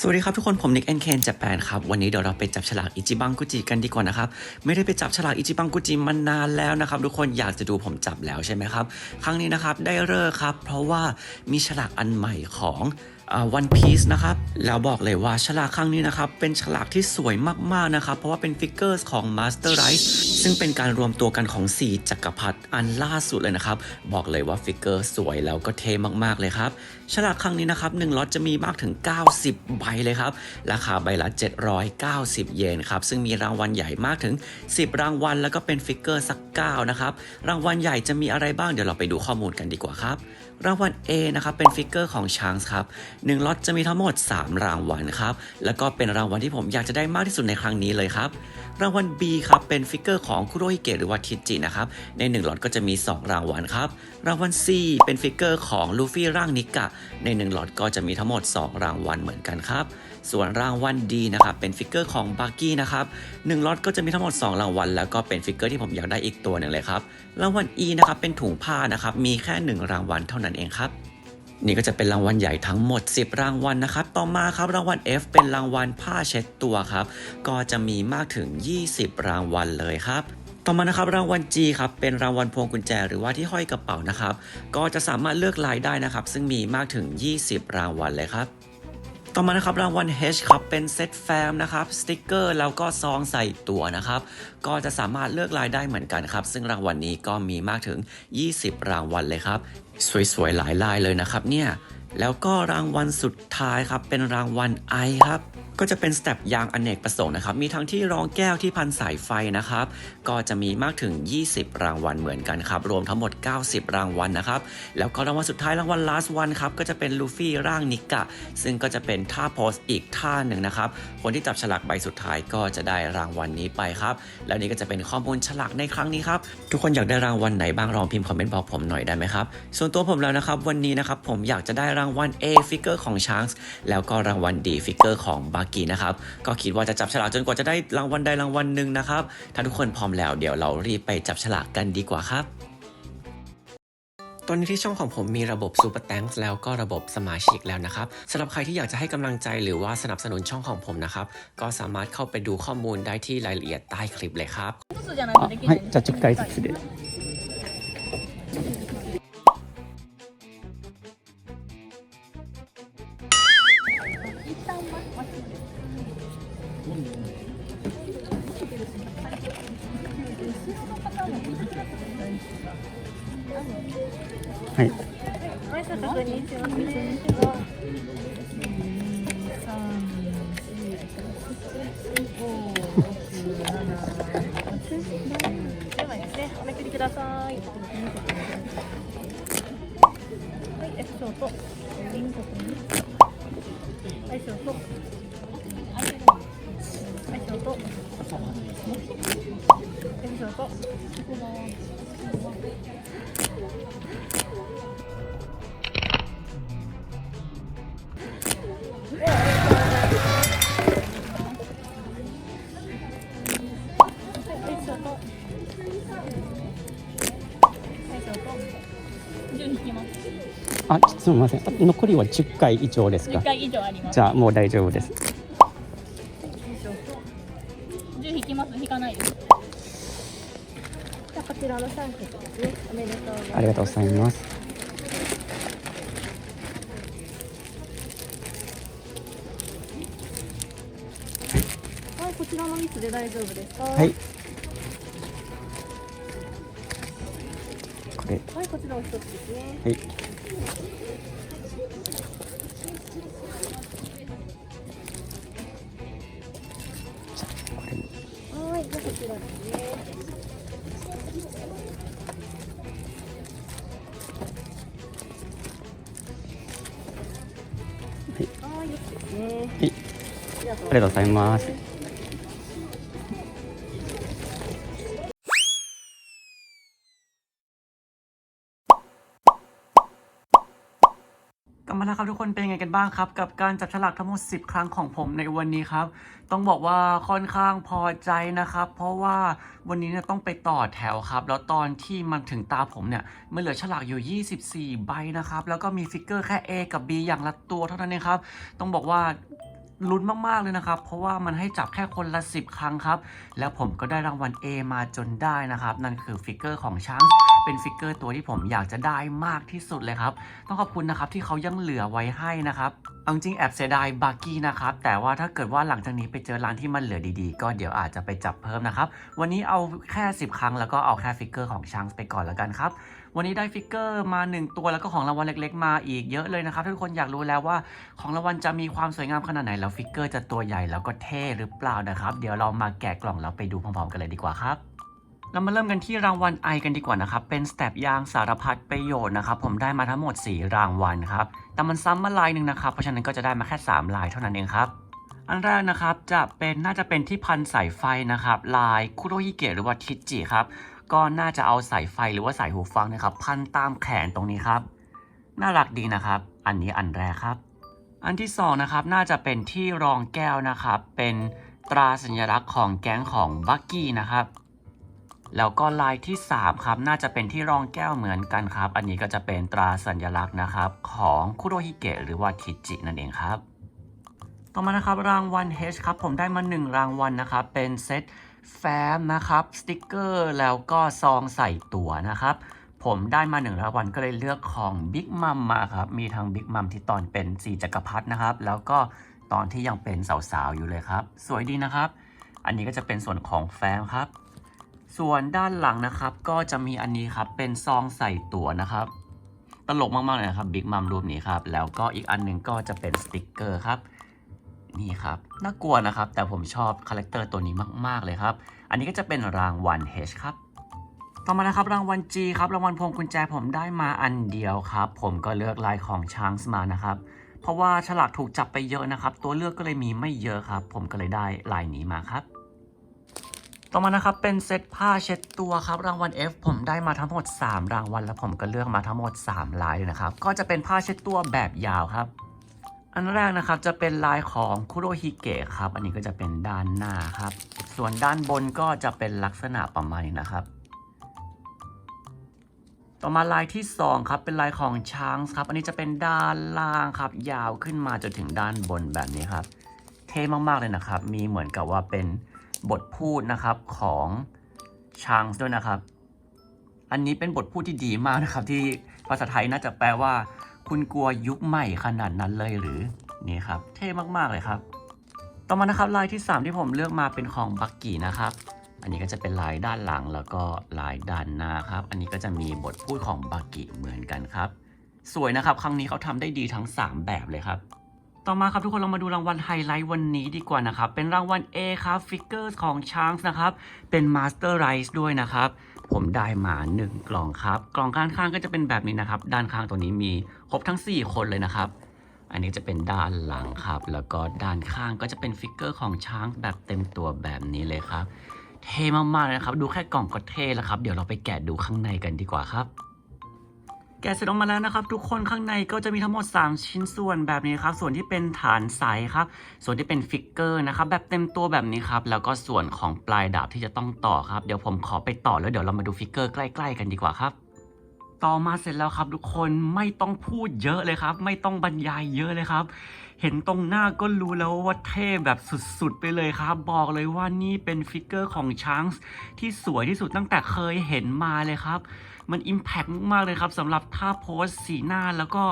สวัสดีครับทุกคนผมนิกแอนเคนจากแปนครับ วันนี้เดี๋ยวเราไปจับฉลากอิจิบังกุจิกันดีกว่านะครับ ไม่ได้ไปจับฉลากอิจิบังกุจิมานานแล้วนะครับ ทุกคนอยากจะดูผมจับแล้วใช่ไหมครับ ครั้งนี้นะครับได้เลิกครับ เพราะว่ามีฉลากอันใหม่ของ วันพีซนะครับแล้วบอกเลยว่าฉลากครั้งนี้นะครับเป็นฉลากที่สวยมากๆนะครับเพราะว่าเป็นฟิกเกอร์ของ Master r i c e ซึ่งเป็นการรวมตัวกันของ 4 จักรพรรดิอันล่าสุดเลยนะครับบอกเลยว่าฟิกเกอร์สวยแล้วก็เท่มากๆเลยครับฉลากครั้งนี้นะครับ1ล็อตจะมีมากถึง 90 ใบเลยครับราคาใบละ 790 เยนครับซึ่งมีรางวัลใหญ่มากถึง 10 รางวัล แล้วก็เป็นฟิกเกอร์สัก9นะครับรางวัลใหญ่จะมีอะไรบ้างเดี๋ยวเราไปดูข้อมูลกันดีกว่าครับ รางวัล A นะครับเป็นฟิกเกอร์ของช้างครับ1ล็อตจะมีทั้งหมด 3 รางวัลครับแล้วก็เป็นรางวัลที่ผมอยากจะได้มากที่สุดในครั้งนี้เลยครับรางวัล B ครับเป็นฟิกเกอร์ของคุโรฮิเกะหรือว่าทิจินะครับใน1ล็อตก็จะมี 2 รางวัลครับรางวัล C เป็นฟิกเกอร์ของลูฟี่ร่างนิกะใน1ล็อตก็จะมีทั้งหมด 2 รางวัลเหมือนกันครับ ส่วนรางวัล D นะครับ เป็นฟิกเกอร์ของบักกี้นะครับ1ล็อตก็จะมีทั้งหมด 2 รางวัล แล้วก็เป็นฟิกเกอร์ที่ผมอยากได้อีกตัวหนึ่งเลยครับ รางวัล E นะครับ เป็นถุงผ้านะครับ มีแค่ 1 รางวัลเท่านั้นเองครับนี่ก็จะเป็นรางวัลใหญ่ทั้งหมด 10 รางวัลนะครับ ต่อมาครับรางวัล F เป็นรางวัลผ้าเช็ดตัวครับ ก็จะมีมากถึง 20 รางวัลเลยครับ ต่อมานะครับรางวัล G ครับเป็นรางวัลพวงกุญแจหรือว่าที่ห้อยกระเป๋านะครับ ก็จะสามารถเลือกลายได้นะครับ ซึ่งมีมากถึง 20 รางวัลเลยครับ ต่อมานะครับรางวัล H ครับเป็นเซตแฟ้มนะครับสติกเกอร์แล้วก็ซองใส่ตัวนะครับก็จะสามารถเลือกลายได้เหมือนกันครับ ซึ่งรางวัลนี้ก็มีมากถึง 20 รางวัลเลยครับ สวยๆ หลายลายเลยนะครับเนี่ย แล้วก็รางวัลสุดท้ายครับ เป็นรางวัลไอครับ ก็จะเป็นสเต็ปยางอเนกประสงค์นะครับ มีทั้งที่รองแก้วที่พันสายไฟนะครับ ก็จะมีมากถึง 20 รางวัลเหมือนกันครับ รวมทั้งหมด 90 รางวัลนะครับ แล้วก็รางวัลสุดท้ายรางวัล last one ครับ ก็จะเป็นลูฟี่ร่างนิกะ ซึ่งก็จะเป็นท่าโพสอีกท่าหนึ่งนะครับ คนที่จับฉลากใบสุดท้ายก็จะได้รางวัลนี้ไปครับ แล้วนี่ก็จะเป็นข้อมูลฉลากในครั้งนี้ครับ ทุกคนอยากได้รางวัลไหนบ้างลองพิมพ์คอมเมนต์บอกผมหน่อยได้ไหมครับ ส่วนตัวผมแล้วนะครับ วันนี้นะครับผมอยากจะได้ราวัล A ฟิกเกอร์ของ Shanks แล้วก็รางวัล D ฟิกเกอร์ของบากีนะครับ ก็คิดว่าจะจับฉลากจนกว่าจะได้รางวัลใดรางวัลหนึ่งนะครับ ถ้าทุกคนพร้อมแล้วเดี๋ยวเรารีบไปจับฉลากกันดีกว่าครับ ตอนนี้ที่ช่องของผมมีระบบ Super Thanks แล้วก็ระบบสมาชิกแล้วนะครับสำหรับใครที่อยากจะให้กำลังใจหรือว่าสนับสนุนช่องของผมนะครับ ก็สามารถเข้าไปดูข้อมูลได้ที่รายละเอียดใต้คลิปเลยครับ 一つじゃないとできなはいい、じゃあ10回ずつで。 確認しますね。ではですね、おめくりください。はい、F ショート。リンゴとはい、ショート。はい、ショート。F ショあ、すみません。あ残りは10回以上ですか？10。回以上あります。じゃあもう大丈夫です。銃引きます引かないです。じゃあこちらの三曲ですね。おめでとうございます。ありがとうございます。はい、こちらのミスで大丈夫ですか？はい。こちらを一つですね。はい。はい、ありがとうござい。ます。 บ้างครับกับการจับฉลากทั้งหมด 10 ครั้งของผมในวันนี้ครับ ต้องบอกว่าค่อนข้างพอใจนะครับ เพราะว่าวันนี้เนี่ยต้องไปต่อแถวครับ แล้วตอนที่มันถึงตาผมเนี่ยมันเหลือฉลากอยู่ 24 ใบนะครับ แล้วก็มีฟิกเกอร์แค่ A กับ B อย่างละตัวเท่านั้นเองครับ ต้องบอกว่า ลุ้นมากๆเลยนะครับ เพราะว่ามันให้จับแค่คนละ 10 ครั้งครับ แล้วผมก็ได้รางวัล A มาจนได้นะครับ นั่นคือฟิกเกอร์ของช้างเป็นฟิกเกอร์ตัวที่ผมอยากจะได้มากที่สุดเลยครับ ต้องขอบคุณนะครับที่เขายังเหลือไว้ให้นะครับเอาจริงๆแอบเสียดายบักกี้นะครับ แต่ว่าถ้าเกิดว่าหลังจากนี้ไปเจอร้านที่มันเหลือดีๆ ก็เดี๋ยวอาจจะไปจับเพิ่มนะครับ วันนี้เอาแค่ 10 ครั้งแล้วก็เอาแค่ฟิกเกอร์ของช้างไปก่อนแล้วกันครับ วันนี้ได้ฟิกเกอร์มา 1 ตัวแล้วก็ของรางวัลเล็ก ๆ มาอีกเยอะเลยนะครับทุกคนอยากรู้แล้วว่าของรางวัลจะมีความสวยงามขนาดไหนแล้วฟิกเกอร์จะตัวใหญ่แล้วก็เท่หรือเปล่านะครับ เดี๋ยวเรามาแกะกล่องแล้วไปดูพร้อมๆกันเลยดีกว่าครับเรามาเริ่มกันที่รางวัลไอกันดีกว่านะครับ เป็นสแตปยางสารพัดประโยชน์นะครับ ผมได้มาทั้งหมด 4 รางวัลครับ แต่มันซ้ำมาลายหนึ่งนะครับ เพราะฉะนั้นก็จะได้มาแค่ 3 ลายเท่านั้นเองครับ อันแรกนะครับจะเป็นน่าจะเป็นที่พันสายไฟนะครับ ลายคุโรฮิเกะหรือว่าทิจิครับ ก็น่าจะเอาสายไฟหรือว่าสายหูฟังนะครับ พันตามแขนตรงนี้ครับ น่ารักดีนะครับ อันนี้อันแรกครับ อันที่สองนะครับน่าจะเป็นที่รองแก้วนะครับ เป็นตราสัญลักษณ์ของแก๊งของบักกี้นะครับ แล้วก็ลายที่ 3 ครับ น่าจะเป็นที่รองแก้วเหมือนกันครับ อันนี้ก็จะเป็นตราสัญลักษณ์นะครับ ของคุโรฮิเกะหรือว่าทิจินั่นเองครับ ต่อมานะครับรางวัล H ครับผมได้มา 1 รางวัลนะครับ เป็นเซต แฟ้มนะครับสติกเกอร์แล้วก็ซองใส่ตั๋วนะครับ ผมได้มา1รางวัลก็เลยเลือกของ Big Mom มาครับ มีทั้ง Big Mom ที่ตอนเป็นสีจักรพรรดินะครับ แล้วก็ตอนที่ยังเป็นสาวๆอยู่เลยครับ สวยดีนะครับ อันนี้ก็จะเป็นส่วนของแฟ้มครับ ส่วนด้านหลังนะครับ ก็จะมีอันนี้ครับเป็นซองใส่ตั๋วนะครับ ตลกมากๆเลยนะครับบิ๊กมัมรูปนี้ครับแล้วก็อีกอันหนึ่งก็จะเป็นสติกเกอร์ครับ นี่ครับน่ากลัวนะครับ แต่ผมชอบคาแรคเตอร์ตัวนี้มากๆเลยครับ อันนี้ก็จะเป็นรางวัล H ครับต่อมานะครับรางวัล G ครับรางวัลพวงกุญแจผมได้มาอันเดียวครับ ผมก็เลือกลายของช้างมานะครับ เพราะว่าฉลากถูกจับไปเยอะนะครับ ตัวเลือกก็เลยมีไม่เยอะครับ ผมก็เลยได้ลายนี้มาครับ ต่อมานะครับเป็นเซตผ้าเช็ดตัวครับรางวัล F ผมได้มาทั้งหมด 3 รางวัลแล้วผมก็เลือกมาทั้งหมด 3 ลายเลยนะครับ ก็จะเป็นผ้าเช็ดตัวแบบยาวครับ อันแรกนะครับจะเป็นลายของคุโรฮิเกะครับ อันนี้ก็จะเป็นด้านหน้าครับ ส่วนด้านบนก็จะเป็นลักษณะประมาณนี้นะครับ ต่อมาลายที่2ครับเป็นลายของช้างครับ อันนี้จะเป็นด้านล่างครับ ยาวขึ้นมาจนถึงด้านบนแบบนี้ครับ เท่มากๆเลยนะครับ มีเหมือนกับว่าเป็นบทพูดนะครับของช้างด้วยนะครับ อันนี้เป็นบทพูดที่ดีมากนะครับ ที่ภาษาไทยน่าจะแปลว่า คุณกลัวยุคใหม่ขนาดนั้นเลยหรือนี่ครับ เท่มากๆเลยครับ ต่อมานะครับลายที่ 3 ที่ผมเลือกมาเป็นของบักกี้นะครับ อันนี้ก็จะเป็นลายด้านหลังแล้วก็ลายด้านหน้าครับ อันนี้ก็จะมีบทพูดของบักกี้เหมือนกันครับ สวยนะครับ ครั้งนี้เขาทำได้ดีทั้ง 3 แบบเลยครับต่อมาครับทุกคนเรามาดูรางวัลไฮไลท์วันนี้ดีกว่านะครับ เป็นรางวัล A ครับฟิกเกอร์ของช้างนะครับ เป็น Master Rice ด้วยนะครับ ผมได้มา1กล่องครับ กล่องข้างๆก็จะเป็นแบบนี้นะครับ ด้านข้างตัวนี้มีครบทั้ง 4 คนเลยนะครับ อันนี้จะเป็นด้านหลังครับ แล้วก็ด้านข้างก็จะเป็นฟิกเกอร์ของช้างแบบเต็มตัวแบบนี้เลยครับ เท่มากๆเลยนะครับ ดูแค่กล่องก็เท่แล้วครับ เดี๋ยวเราไปแกะดูข้างในกันดีกว่าครับ แกะเสร็จออกมาแล้วนะครับ ทุกคนข้างในก็จะมีทั้งหมด 3 ชิ้นส่วนแบบนี้ครับ ส่วนที่เป็นฐานใสครับ ส่วนที่เป็นฟิกเกอร์นะครับ แบบเต็มตัวแบบนี้ครับ แล้วก็ส่วนของปลายดาบที่จะต้องต่อครับ เดี๋ยวผมขอไปต่อแล้วเดี๋ยวเรามาดูฟิกเกอร์ใกล้ ๆ กันดีกว่าครับ ต่อมาเสร็จแล้วครับ ทุกคนไม่ต้องพูดเยอะเลยครับ ไม่ต้องบรรยายเยอะเลยครับ เห็นตรงหน้าก็รู้แล้วว่าเท่แบบสุดๆไปเลยครับ บอกเลยว่านี่เป็นฟิกเกอร์ของช้างที่สวยที่สุดตั้งแต่เคยเห็นมาเลยครับ มันอิมแพกมากๆเลยครับสำหรับท่าโพสสีหน้าแล้วก็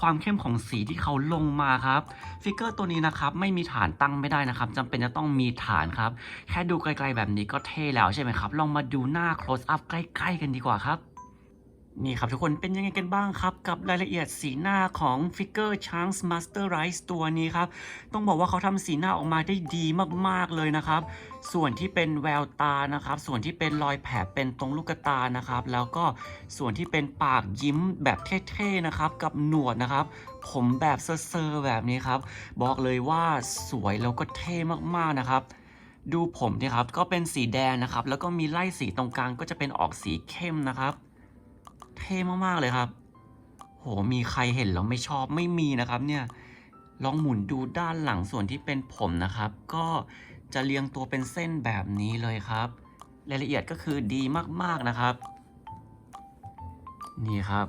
ความเข้มของสีที่เขาลงมาครับฟิกเกอร์ตัวนี้นะครับไม่มีฐานตั้งไม่ได้นะครับจำเป็นจะต้องมีฐานครับ แค่ดูไกลๆแบบนี้ก็เท่แล้วใช่ไหมครับ ลองมาดูหน้า close up ใกล้ ๆ กันดีกว่าครับ นี่ครับทุกคนเป็นยังไงกันบ้างครับ กับรายละเอียดสีหน้าของฟิกเกอร์ช้างส์มาสเตอร์ไรส์ตัวนี้ครับ ต้องบอกว่าเขาทำสีหน้าออกมาได้ดีมากๆเลยนะครับ ส่วนที่เป็นแววตานะครับ ส่วนที่เป็นรอยแผลเป็นตรงลูกตานะครับ แล้วก็ส่วนที่เป็นปากยิ้มแบบเท่ๆนะครับ กับหนวดนะครับ ผมแบบเซอร์แบบนี้ครับ บอกเลยว่าสวยแล้วก็เท่มากๆนะครับดูผมเนี่ยครับก็เป็นสีแดงนะครับ แล้วก็มีไล่สีตรงกลางก็จะเป็นออกสีเข้มนะครับ เท่มากๆเลยครับ โห มีใครเห็นแล้วไม่ชอบไม่มีนะครับเนี่ย ลองหมุนดูด้านหลังส่วนที่เป็นผมนะครับ ก็จะเรียงตัวเป็นเส้นแบบนี้เลยครับ รายละเอียดก็คือดีมากๆนะครับ นี่ครับ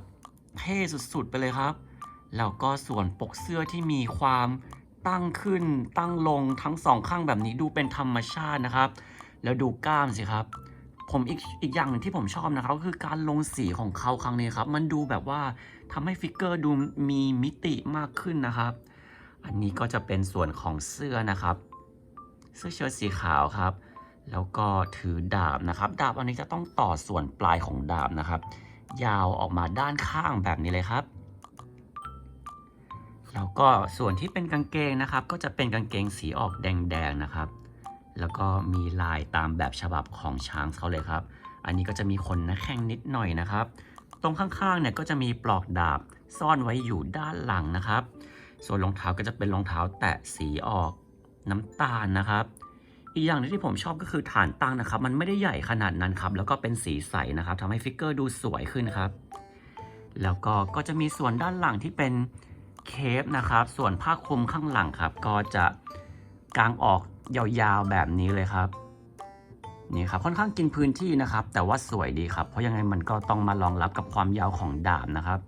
เท่สุดๆไปเลยครับ แล้วก็ส่วนปกเสื้อที่มีความตั้งขึ้นตั้งลงทั้งสองข้างแบบนี้ดูเป็นธรรมชาตินะครับ แล้วดูกล้ามสิครับ ผมอีกอีกอย่างหนึ่งที่ผมชอบนะครับก็คือการลงสีของเขาครั้งนี้ครับ มันดูแบบว่าทำให้ฟิกเกอร์ดูมีมิติมากขึ้นนะครับ อันนี้ก็จะเป็นส่วนของเสื้อนะครับ เสื้อเชิ้ตสีขาวครับ แล้วก็ถือดาบนะครับ ดาบอันนี้จะต้องต่อส่วนปลายของดาบนะครับ ยาวออกมาด้านข้างแบบนี้เลยครับ แล้วก็ส่วนที่เป็นกางเกงนะครับ ก็จะเป็นกางเกงสีออกแดงๆนะครับ แล้วก็มีลายตามแบบฉบับของช้างเขาเลยครับ อันนี้ก็จะมีขนน้าแข้งนิดหน่อยนะครับ ตรงข้างๆเนี่ยก็จะมีปลอกดาบซ่อนไว้อยู่ด้านหลังนะครับ ส่วนรองเท้าก็จะเป็นรองเท้าแตะสีออกน้ำตาลนะครับ อีกอย่างหนึงที่ผมชอบก็คือฐานตั้งนะครับ มันไม่ได้ใหญ่ขนาดนั้นครับ แล้วก็เป็นสีใสนะครับทำให้ฟิกเกอร์ดูสวยขึ้นครับ แล้วก็ก็จะมีส่วนด้านหลังที่เป็นเคปนะครับ ส่วนผ้าคลุมข้างหลังครับ ก็จะกางออก ยาวๆแบบนี้เลยครับนี่ครับค่อนข้างกินพื้นที่นะครับ แต่ว่าสวยดีครับ เพราะยังไงมันก็ต้องมารองรับกับความยาวของดาบนะครับ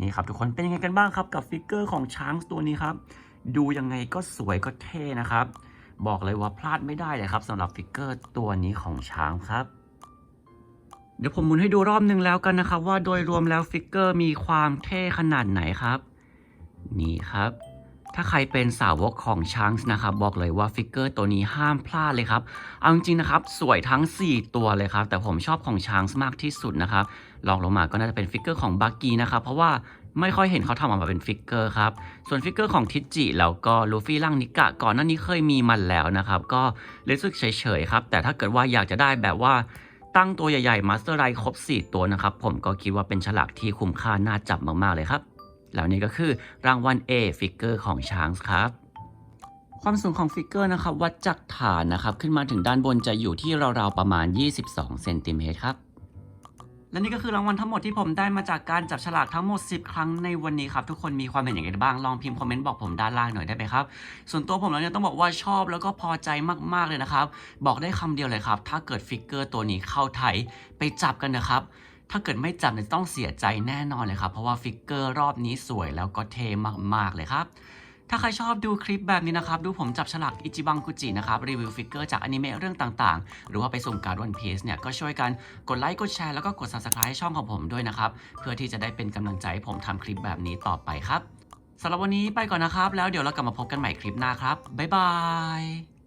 นี่ครับทุกคนเป็นยังไงกันบ้างครับกับฟิกเกอร์ของช้างตัวนี้ครับ ดูยังไงก็สวยก็เท่นะครับ บอกเลยว่าพลาดไม่ได้เลยครับสำหรับฟิกเกอร์ตัวนี้ของช้างครับเดี๋ยวผมหมุนให้ดูรอบนึงแล้วกันนะครับ ว่าโดยรวมแล้วฟิกเกอร์มีความเท่ขนาดไหนครับ นี่ครับ ถ้าใครเป็นสาวกของช้างนะครับบอกเลยว่าฟิกเกอร์ตัวนี้ห้ามพลาดเลยครับ เอาจริงๆนะครับ สวยทั้ง 4 ตัวเลยครับ แต่ผมชอบของช้างมากที่สุดนะครับลองลงมาก็น่าจะเป็นฟิกเกอร์ของบักกี้นะครับ เพราะว่าไม่ค่อยเห็นเขาทำออกมาเป็นฟิกเกอร์ครับ ส่วนฟิกเกอร์ของทิจิแล้วก็ลูฟี่ล่างนิกะก่อนหน้านี้เคยมีมันแล้วนะครับ ก็รู้สึกเฉยๆครับ แต่ถ้าเกิดว่าอยากจะได้แบบว่าตั้งตัวใหญ่ๆมาสเตอร์ไรครบ 4 ตัวนะครับ ผมก็คิดว่าเป็นฉลากที่คุ้มค่าน่าจับมากๆเลยครับ แล้วนี่ก็คือรางวัล A ฟิกเกอร์ของช้างครับความสูงของฟิกเกอร์นะครับวัดจากฐานนะครับขึ้นมาถึงด้านบนจะอยู่ที่ราวๆประมาณ 22 เซนติเมตรครับ และนี่ก็คือรางวัลทั้งหมดที่ผมได้มาจากการจับฉลากทั้งหมด 10 ครั้งในวันนี้ครับ ทุกคนมีความเห็นอย่างไรบ้างลองพิมพ์คอมเมนต์บอกผมด้านล่างหน่อยได้ไหมครับ ส่วนตัวผมแล้วเนี่ยต้องบอกว่าชอบแล้วก็พอใจมากๆเลยนะครับ บอกได้คำเดียวเลยครับ ถ้าเกิดฟิกเกอร์ตัวนี้เข้าไทยไปจับกันนะครับ ถ้าเกิดไม่จับเนี่ยต้องเสียใจแน่นอนเลยครับ เพราะว่าฟิกเกอร์รอบนี้สวยแล้วก็เท่มากๆเลยครับ ถ้าใครชอบดูคลิปแบบนี้นะครับ ดูผมจับฉลากอิจิบังกุจินะครับ รีวิวฟิกเกอร์จากอนิเมะเรื่องต่างๆ หรือว่าไปสุ่มการ์ดวันพีซเนี่ยก็ช่วยกันกดไลค์กดแชร์แล้วก็กด subscribe ให้ช่องของผมด้วยนะครับ เพื่อที่จะได้เป็นกำลังใจให้ผมทำคลิปแบบนี้ต่อไปครับสำหรับวันนี้ไปก่อนนะครับ แล้วเดี๋ยวเรากลับมาพบกันใหม่คลิปหน้าครับบ๊ายบาย